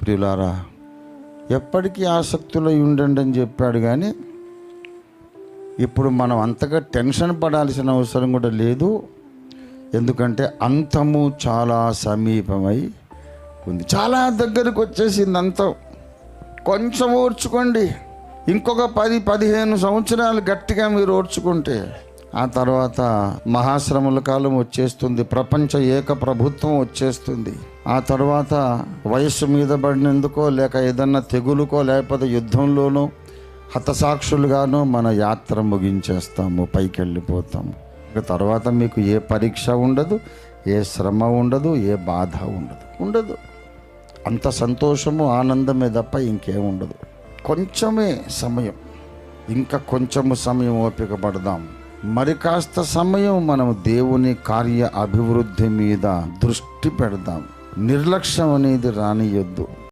ప్రియులారా ఎప్పటికీ ఆసక్తులై ఉండండి అని చెప్పాడు కానీ ఇప్పుడు మనం అంతగా టెన్షన్ పడాల్సిన అవసరం కూడా లేదు. ఎందుకంటే అంతము చాలా సమీపమై ఉంది. చాలా దగ్గరకు వచ్చేసింది అంతం. కొంచెం ఓర్చుకోండి. ఇంకొక పది పదిహేను సంవత్సరాలు గట్టిగా మీరు ఓర్చుకుంటే ఆ తర్వాత మహాశ్రముల కాలం వచ్చేస్తుంది ప్రపంచ ఏక ప్రభుత్వం వచ్చేస్తుంది. ఆ తర్వాత వయస్సు మీద పడినందుకో లేక ఏదన్నా తెగులుకో లేకపోతే యుద్ధంలోనో హతసాక్షులుగానో మన యాత్ర ముగించేస్తాము పైకి వెళ్ళిపోతాము ఇక తర్వాత మీకు ఏ పరీక్ష ఉండదు ఏ శ్రమ ఉండదు ఏ బాధ ఉండదు. ఉండదు. అంత సంతోషము ఆనందమే తప్ప ఇంకేం ఉండదు. కొంచెమే సమయం. ఇంకా కొంచెము సమయం ఓపిక పడదాం. మరి కాస్త సమయం మనం దేవుని కార్య అభివృద్ధి మీద దృష్టి పెడదాం. నిర్లక్ష్యం అనేది రానియొద్దు.